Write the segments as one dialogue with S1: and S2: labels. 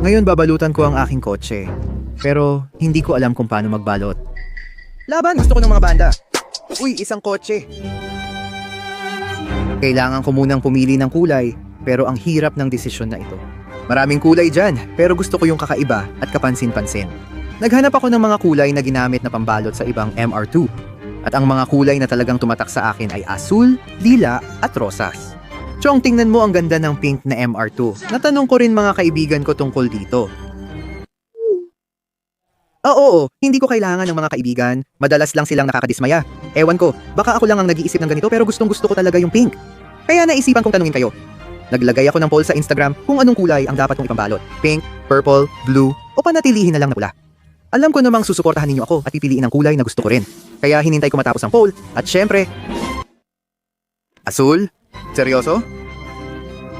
S1: Ngayon babalutan ko ang aking kotse. Pero hindi ko alam kung paano magbalot. Laban, gusto ko ng mga banda. Uy, isang kotse. Kailangan ko munang pumili ng kulay, pero ang hirap ng desisyon na ito. Maraming kulay dyan, pero gusto ko yung kakaiba at kapansin-pansin. Naghanap ako ng mga kulay na ginamit na pambalot sa ibang MR2. At ang mga kulay na talagang tumatak sa akin ay asul, lila at rosas. Chong, tingnan mo ang ganda ng pink na MR2. Natanong ko rin mga kaibigan ko tungkol dito. Ah, oo, hindi ko kailangan ng mga kaibigan. Madalas lang silang nakakadismaya. Ewan ko, baka ako lang ang nag-iisip ng ganito pero gustong gusto ko talaga yung pink. Kaya naisipan kong tanungin kayo. Naglagay ako ng poll sa Instagram kung anong kulay ang dapat kong ipambalot. Pink, purple, blue, o panatilihin na lang na pula. Alam ko namang susuportahan ninyo ako at pipiliin ang kulay na gusto ko rin. Kaya hinintay ko matapos ang poll at syempre... Asul? Seryoso?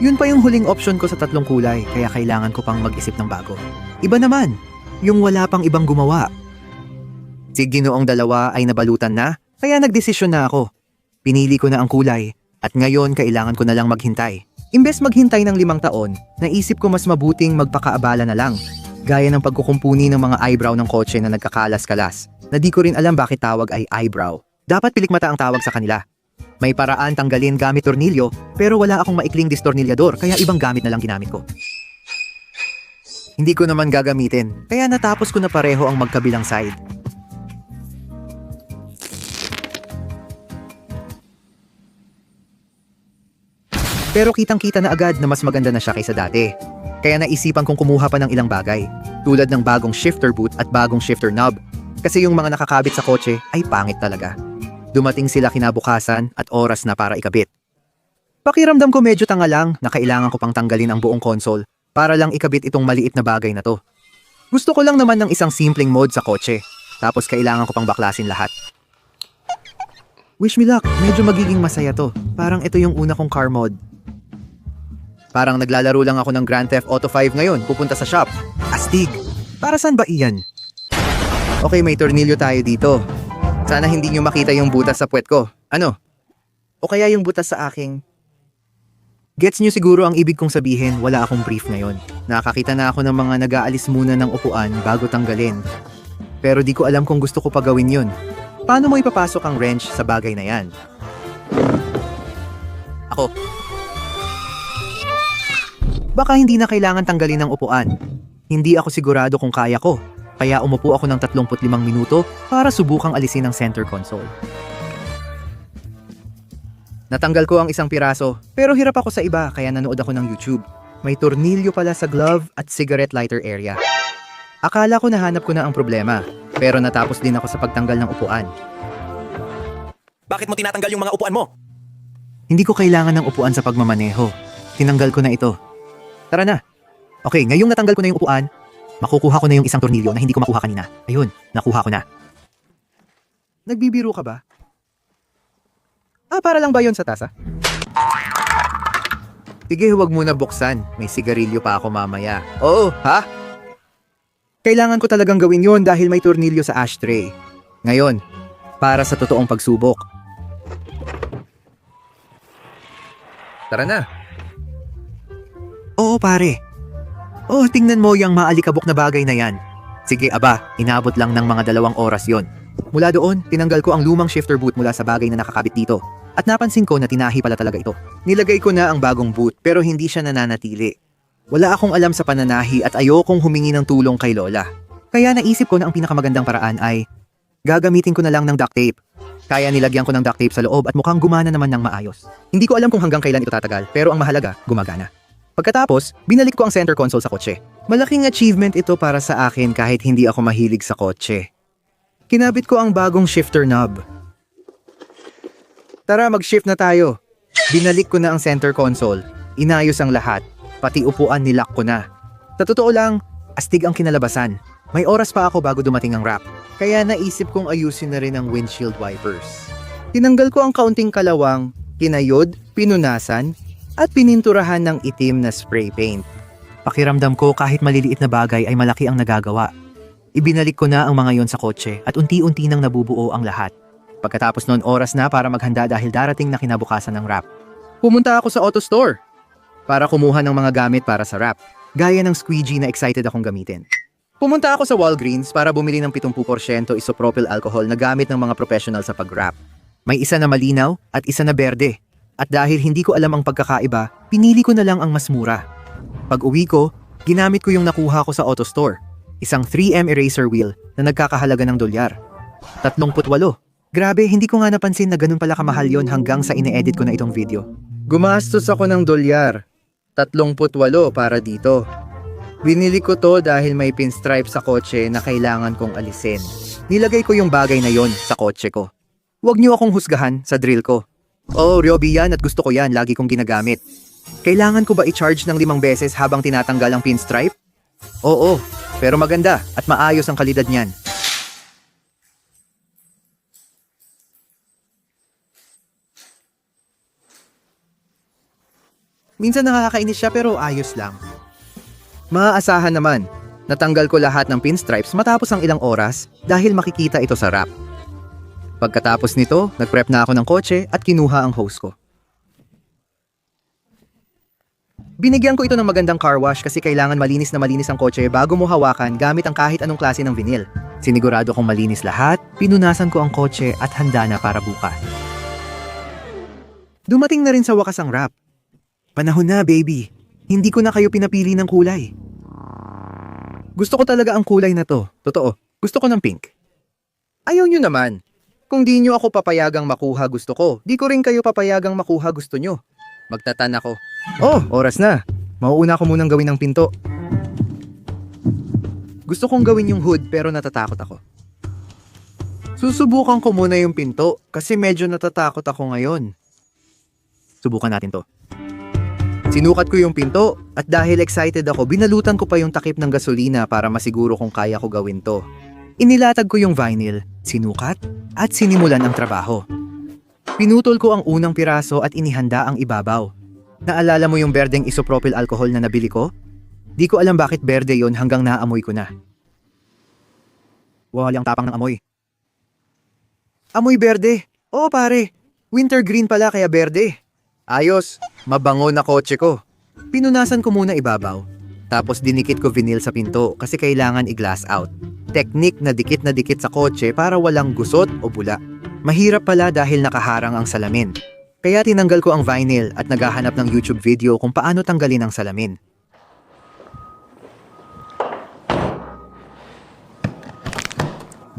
S1: Yun pa yung huling option ko sa tatlong kulay kaya kailangan ko pang mag-isip ng bago. Iba naman, yung wala pang ibang gumawa. Si ginoong dalawa ay nabalutan na kaya nagdesisyon na ako. Pinili ko na ang kulay at ngayon kailangan ko na lang maghintay. Imbes maghintay ng limang taon, naisip ko mas mabuting magpakaabala na lang. Gaya ng pagkukumpuni ng mga eyebrow ng kotse na nagkakalas-kalas, na di ko rin alam bakit tawag ay eyebrow. Dapat pilikmata ang tawag sa kanila. May paraan tanggalin gamit tornilyo, pero wala akong maikling distornilyador kaya ibang gamit na lang ginamit ko. Hindi ko naman gagamitin, kaya natapos ko na pareho ang magkabilang side. Pero kitang-kita na agad na mas maganda na siya kaysa dati. Kaya naisipan kong kumuha pa ng ilang bagay, tulad ng bagong shifter boot at bagong shifter knob. Kasi yung mga nakakabit sa kotse ay pangit talaga. Dumating sila kinabukasan at oras na para ikabit. Pakiramdam ko medyo tanga lang na kailangan ko pang tanggalin ang buong console para lang ikabit itong maliit na bagay na to. Gusto ko lang naman ng isang simpleng mode sa kotse, tapos kailangan ko pang baklasin lahat. Wish me luck, medyo magiging masaya to. Parang ito yung una kong car mod. Parang naglalaro lang ako ng Grand Theft Auto 5 ngayon, pupunta sa shop. Astig! Para saan ba iyan? Okay, may tornilyo tayo dito. Sana hindi nyo makita yung butas sa puwet ko. Ano? O kaya yung butas sa aking... Gets nyo siguro ang ibig kong sabihin, wala akong brief ngayon. Nakakita na ako ng mga nag-aalis muna ng upuan bago tanggalin. Pero di ko alam kung gusto ko pa gawin yun. Paano mo ipapasok ang wrench sa bagay na yan? Ako, Baka hindi na kailangan tanggalin ng upuan. Hindi ako sigurado kung kaya ko, kaya umupo ako ng 35 minuto para subukang alisin ang center console. Natanggal ko ang isang piraso, pero hirap ako sa iba kaya nanood ako ng YouTube. May tornilyo pala sa glove at cigarette lighter area. Akala ko nahanap ko na ang problema, pero natapos din ako sa pagtanggal ng upuan.
S2: Bakit mo tinatanggal yung mga upuan mo?
S1: Hindi ko kailangan ng upuan sa pagmamaneho. Tinanggal ko na ito. Tara na. Okay, ngayong natanggal ko na yung upuan, makukuha ko na yung isang tornilyo na hindi ko makuha kanina. Ayun, nakuha ko na. Nagbibiro ka ba? Ah, para lang ba yun sa tasa? Sige, huwag muna buksan. May sigarilyo pa ako mamaya. Oo, ha? Kailangan ko talagang gawin yon dahil may tornilyo sa ashtray. Ngayon, para sa totoong pagsubok. Tara na. Oo, pare. Oh, tingnan mo yung maalikabok na bagay na yan. Sige, aba, inabot lang ng mga dalawang oras yon. Mula doon, tinanggal ko ang lumang shifter boot mula sa bagay na nakakabit dito. At napansin ko na tinahi pala talaga ito. Nilagay ko na ang bagong boot pero hindi siya nananatili. Wala akong alam sa pananahi at ayokong humingi ng tulong kay Lola. Kaya naisip ko na ang pinakamagandang paraan ay gagamitin ko na lang ng duct tape. Kaya nilagyan ko ng duct tape sa loob at mukhang gumana naman ng maayos. Hindi ko alam kung hanggang kailan ito tatagal pero ang mahalaga, gumagana. Pagkatapos, binalik ko ang center console sa kotse. Malaking achievement ito para sa akin kahit hindi ako mahilig sa kotse. Kinabit ko ang bagong shifter knob. Tara, mag-shift na tayo. Binalik ko na ang center console. Inayos ang lahat. Pati upuan nilak ko na. Sa totoo lang, astig ang kinalabasan. May oras pa ako bago dumating ang wrap. Kaya naisip kong ayusin na rin ang windshield wipers. Tinanggal ko ang kaunting kalawang, kinayod, pinunasan, at pininturahan ng itim na spray paint. Pakiramdam ko kahit maliliit na bagay ay malaki ang nagagawa. Ibinalik ko na ang mga yon sa kotse at unti-unti nang nabubuo ang lahat. Pagkatapos noon oras na para maghanda dahil darating na kinabukasan ng wrap. Pumunta ako sa auto store para kumuha ng mga gamit para sa wrap. gaya ng squeegee na excited akong gamitin. Pumunta ako sa Walgreens para bumili ng 70% isopropyl alcohol na gamit ng mga professional sa pag-wrap. May isa na malinaw at isa na berde. At dahil hindi ko alam ang pagkakaiba, pinili ko na lang ang mas mura. Pag uwi ko, ginamit ko yung nakuha ko sa auto store. Isang 3M eraser wheel na nagkakahalaga ng dolyar. 38. Grabe, hindi ko nga napansin na ganun pala kamahal yon hanggang sa ine-edit ko na itong video. Gumastos ako ng dolyar. 38 para dito. Binili ko to dahil may pinstripe sa kotse na kailangan kong alisin. Nilagay ko yung bagay na yon sa kotse ko. Huwag niyo akong husgahan sa drill ko. Oh, Ryobi yan at gusto ko yan, lagi kong ginagamit. Kailangan ko ba i-charge ng limang beses habang tinatanggal ang pinstripe? Oo, pero maganda at maayos ang kalidad niyan. Minsan nakakainis siya pero ayos lang. Maaasahan naman, natanggal ko lahat ng pinstripes matapos ang ilang oras dahil makikita ito sa wrap. Pagkatapos nito, nagprep na ako ng kotse at kinuha ang hose ko. Binigyan ko ito ng magandang car wash kasi kailangan malinis na malinis ang kotse bago mo hawakan gamit ang kahit anong klase ng vinyl. Sinigurado kong malinis lahat, pinunasan ko ang kotse at handa na para bukas. Dumating na rin sa wakas ang wrap. Panahon na, baby. Hindi ko na kayo pinapili ng kulay. Gusto ko talaga ang kulay na to. Totoo. Gusto ko ng pink. Ayaw nyo naman. Kung di nyo ako papayagang makuha gusto ko, di ko rin kayo papayagang makuha gusto nyo. Magtatan ako. Oh, oras na. Mauuna ko munang gawin ng pinto. Gusto kong gawin yung hood pero natatakot ako. Susubukan ko muna yung pinto kasi medyo natatakot ako ngayon. Subukan natin to. Sinukat ko yung pinto at dahil excited ako, binalutan ko pa yung takip ng gasolina para masiguro kung kaya ko gawin to. Inilatag ko yung vinyl, sinukat, at sinimulan ang trabaho. Pinutol ko ang unang piraso at inihanda ang ibabaw. Naalala mo yung berdeng isopropyl alcohol na nabili ko? Di ko alam bakit berde yon hanggang naamoy ko na. Walang tapang ng amoy. Amoy berde. Oo pare, winter green pala kaya berde. Ayos, mabango na kotse ko. Pinunasan ko muna ibabaw. Tapos dinikit ko vinyl sa pinto kasi kailangan i-glass out. Teknik na dikit na dikit sa kotse para walang gusot o bula. Mahirap pala dahil nakaharang ang salamin. Kaya tinanggal ko ang vinyl at naghahanap ng YouTube video kung paano tanggalin ang salamin.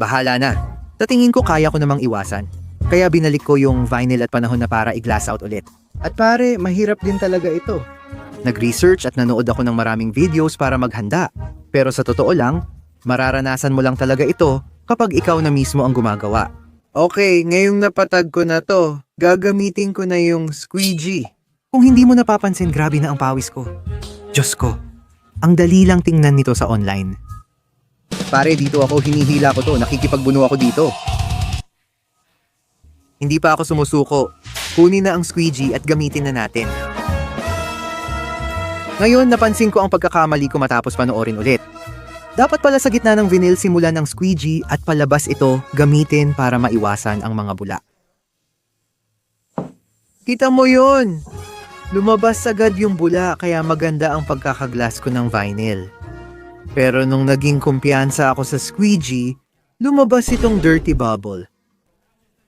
S1: Bahala na. Sa ko kaya ko namang iwasan. Kaya binalik ko yung vinyl at panahon na para i-glass out ulit. At pare, mahirap din talaga ito. Nag-research at nanood ako ng maraming videos para maghanda. Pero sa totoo lang, mararanasan mo lang talaga ito kapag ikaw na mismo ang gumagawa. Okay, ngayong napatag ko na to, gagamitin ko na yung squeegee. Kung hindi mo napapansin, grabe na ang pawis ko. Diyos ko, ang dali lang tingnan nito sa online. Pare, dito ako, hinihila ko to, nakikipagbuno ako dito. Hindi pa ako sumusuko. Kunin na ang squeegee at gamitin na natin. Ngayon, napansin ko ang pagkakamali ko matapos panoorin ulit. Dapat pala sa gitna ng vinyl simulan ng squeegee at palabas ito gamitin para maiwasan ang mga bula. Kita mo yun! Lumabas agad yung bula kaya maganda ang pagkakaglas ko ng vinyl. Pero nung naging kumpiyansa ako sa squeegee, lumabas itong dirty bubble.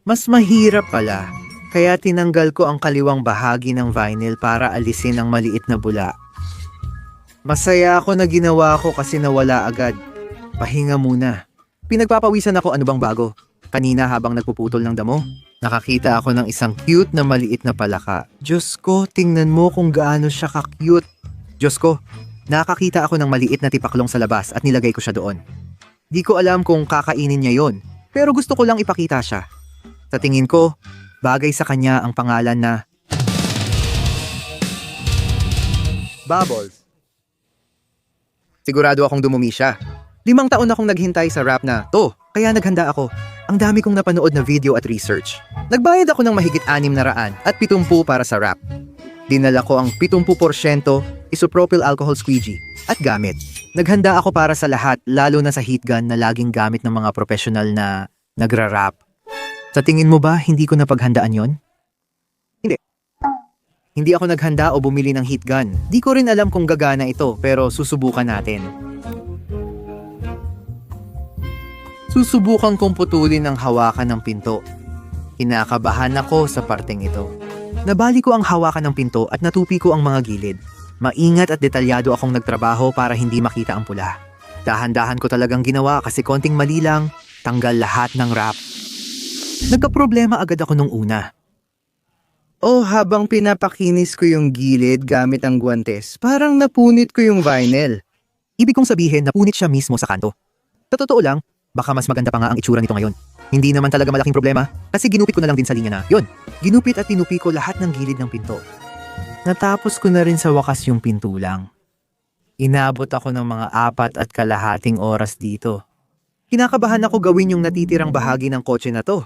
S1: Mas mahirap pala, kaya tinanggal ko ang kaliwang bahagi ng vinyl para alisin ang maliit na bula. Masaya ako na ginawa ko kasi nawala agad. Pahinga muna. Pinagpapawisan ako ano bang bago. Kanina habang nagpuputol ng damo, nakakita ako ng isang cute na maliit na palaka. Diyos ko, tingnan mo kung gaano siya ka-cute. Diyos ko, nakakita ako ng maliit na tipaklong sa labas at nilagay ko siya doon. Di ko alam kung kakainin niya yon, pero gusto ko lang ipakita siya. Sa tingin ko, bagay sa kanya ang pangalan na Bubbles. Sigurado akong dumumi siya. Limang taon akong naghintay sa rap na to, kaya naghanda ako. Ang dami kong napanood na video at research. Nagbayad ako ng mahigit anim na raan at 70 para sa rap. Dinala ko ang 70% isopropyl alcohol squeegee at gamit. Naghanda ako para sa lahat, lalo na sa heat gun na laging gamit ng mga profesional na nagra-rap. Sa tingin mo ba hindi ko napaghandaan yon? Hindi. Ako naghanda o bumili ng heat gun. Di ko rin alam kung gagana ito pero susubukan natin. Susubukan kong putulin ang hawakan ng pinto. Kinakabahan ako sa parteng ito. Nabali ko ang hawakan ng pinto at natupi ko ang mga gilid. Maingat at detalyado akong nagtrabaho para hindi makita ang pula. Dahan-dahan ko talagang ginawa kasi konting mali lang, tanggal lahat ng wrap. Nagka-problema agad ako nung una.
S3: Oh, habang pinapakinis ko yung gilid gamit ang guwantes, parang napunit ko yung vinyl.
S1: Ibig kong sabihin na punit siya mismo sa kanto. Totoo lang, baka mas maganda pa nga ang itsura nito ngayon. Hindi naman talaga malaking problema kasi ginupit ko na lang din sa linya na yun. Ginupit at tinupi ko lahat ng gilid ng pinto. Natapos ko na rin sa wakas yung pinto lang. Inabot ako ng mga apat at kalahating oras dito. Kinakabahan ako gawin yung natitirang bahagi ng kotse na to.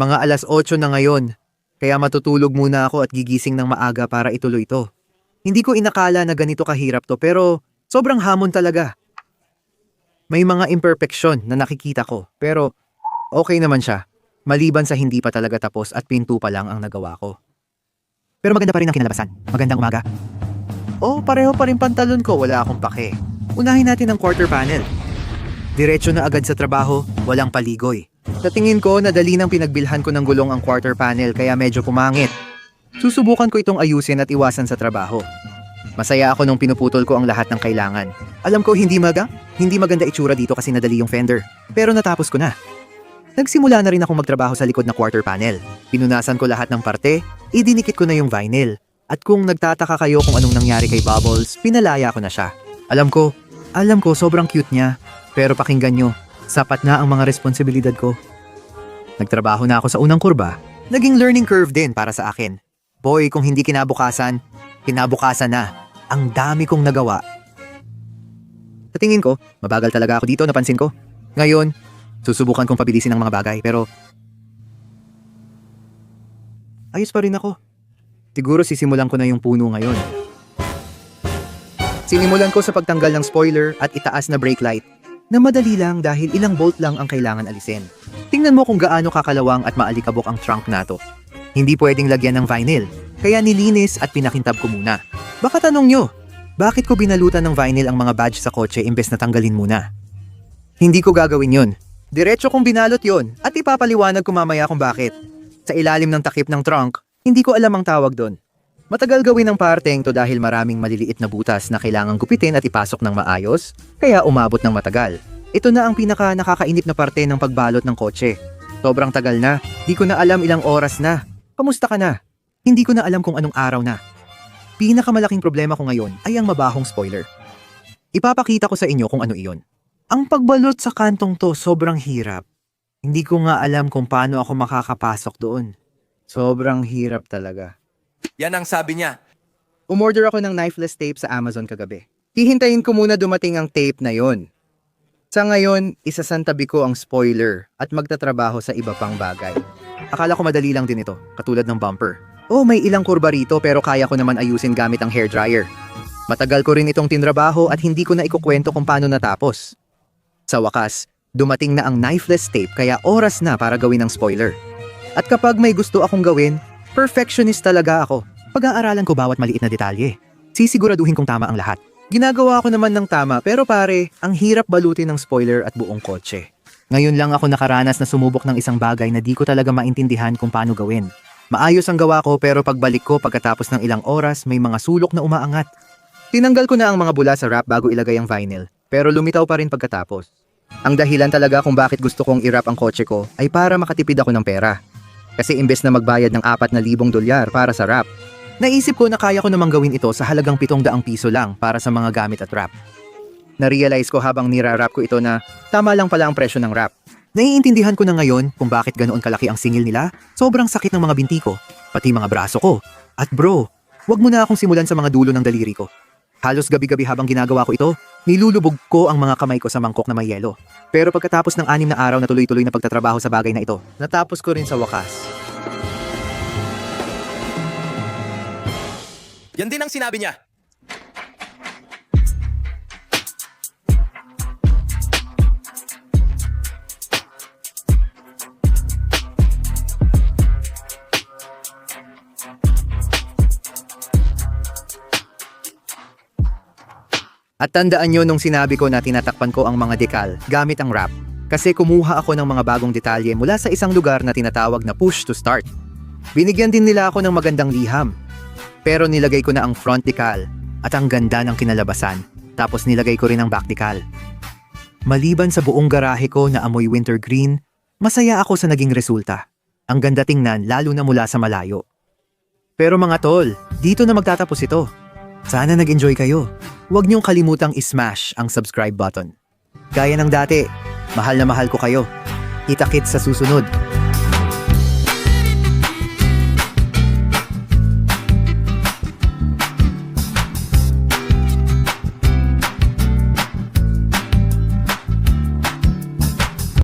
S1: Mga alas 8 na ngayon, kaya matutulog muna ako at gigising ng maaga para ituloy ito. Hindi ko inakala na ganito kahirap to pero sobrang hamon talaga. May mga imperfection na nakikita ko pero okay naman siya. Maliban sa hindi pa talaga tapos at pinto pa lang ang nagawa ko. Pero maganda pa rin ang kinalabasan. Magandang umaga. Oh, pareho pa rin pantalon ko. Wala akong pake. Unahin natin ang quarter panel. Diretso na agad sa trabaho, walang paligoy. Sa tingin ko, nadali nang pinagbilhan ko ng gulong ang quarter panel kaya medyo pumangit. Susubukan ko itong ayusin at iwasan sa trabaho. Masaya ako nung pinuputol ko ang lahat ng kailangan. Alam ko hindi maga, hindi maganda itsura dito kasi nadali yung fender. Pero natapos ko na. Nagsimula na rin ako magtrabaho sa likod na quarter panel. Pinunasan ko lahat ng parte, idinikit ko na yung vinyl. At kung nagtataka kayo kung anong nangyari kay Bubbles, pinalaya ko na siya. Alam ko, alam ko sobrang cute niya. Pero pakinggan nyo, sapat na ang mga responsibilidad ko. Nagtrabaho na ako sa unang kurba. Naging learning curve din para sa akin. Boy, kung hindi kinabukasan, kinabukasan na. Ang dami kong nagawa. Sa tingin ko, mabagal talaga ako dito, napansin ko. Ngayon, susubukan kong pabilisin ang mga bagay, pero... Ayos pa rin ako. Siguro sisimulan ko na yung puno ngayon. Sinimulan ko sa pagtanggal ng spoiler at itaas na brake light na madali lang dahil ilang bolt lang ang kailangan alisin. Tingnan mo kung gaano kakalawang at maalikabok ang trunk nato. Hindi pwedeng lagyan ng vinyl, kaya nilinis at pinakintab ko muna. Baka tanong nyo, bakit ko binalutan ng vinyl ang mga badge sa kotse imbes na tanggalin muna? Hindi ko gagawin yun. Diretso kong binalot yon at ipapaliwanag ko mamaya kung bakit. Sa ilalim ng takip ng trunk, hindi ko alam ang tawag doon. Matagal gawin ang parteng to dahil maraming maliliit na butas na kailangang gupitin at ipasok ng maayos, kaya umabot ng matagal. Ito na ang pinaka nakakainip na parte ng pagbalot ng kotse. Sobrang tagal na, di ko na alam ilang oras na. Kamusta ka na? Hindi ko na alam kung anong araw na. Pinakamalaking problema ko ngayon ay ang mabahong spoiler. Ipapakita ko sa inyo kung ano iyon. Ang pagbalot sa kantong to sobrang hirap. Hindi ko nga alam kung paano ako makakapasok doon.
S3: Sobrang hirap talaga.
S2: Yan ang sabi niya.
S3: Umorder ako ng knifeless tape sa Amazon kagabi. Hihintayin ko muna dumating ang tape na yon. Sa ngayon, isasantabi ko ang spoiler at magtatrabaho sa iba pang bagay.
S1: Akala ko madali lang din ito, katulad ng bumper. Oh, may ilang kurba rito pero kaya ko naman ayusin gamit ang hairdryer. Matagal ko rin itong tinrabaho at hindi ko na ikukwento kung paano natapos. Sa wakas, dumating na ang knifeless tape kaya oras na para gawin ang spoiler. At kapag may gusto akong gawin, perfectionist talaga ako. Pag-aaralan ko bawat maliit na detalye. Sisiguraduhin kong tama ang lahat. Ginagawa ko naman ng tama pero pare, ang hirap balutin ng spoiler at buong kotse. Ngayon lang ako nakaranas na sumubok ng isang bagay na di ko talaga maintindihan kung paano gawin. Maayos ang gawa ko pero pagbalik ko pagkatapos ng ilang oras may mga sulok na umaangat. Tinanggal ko na ang mga bula sa wrap bago ilagay ang vinyl pero lumitaw pa rin pagkatapos. Ang dahilan talaga kung bakit gusto kong i-wrap ang kotse ko ay para makatipid ako ng pera. Kasi imbes na magbayad ng 4,000 dolyar para sa wrap, naisip ko na kaya ko namang gawin ito sa halagang 700 piso lang para sa mga gamit at wrap. Na-realize ko habang nira-wrap ko ito na tama lang pala ang presyo ng wrap. Naiintindihan ko na ngayon kung bakit ganoon kalaki ang singil nila. Sobrang sakit ng mga binti ko, pati mga braso ko. At bro, wag mo na akong simulan sa mga dulo ng daliri ko. Halos gabi-gabi habang ginagawa ko ito, nilulubog ko ang mga kamay ko sa mangkok na may yelo. Pero pagkatapos ng anim na araw na tuloy-tuloy na pagtatrabaho sa bagay na ito, natapos ko rin sa wakas.
S2: Yan din ang sinabi niya.
S1: At tandaan nyo nung sinabi ko na tinatakpan ko ang mga dekal gamit ang wrap. Kasi kumuha ako ng mga bagong detalye mula sa isang lugar na tinatawag na push to start. Binigyan din nila ako ng magandang liham. Pero nilagay ko na ang front decal at ang ganda ng kinalabasan. Tapos nilagay ko rin ang back decal. Maliban sa buong garahe ko na amoy wintergreen, masaya ako sa naging resulta. Ang ganda tingnan lalo na mula sa malayo. Pero mga tol, dito na magtatapos ito. Sana nag-enjoy kayo. Huwag niyong kalimutang ismash ang subscribe button. Gaya ng dati, mahal na mahal ko kayo. Itakit sa susunod.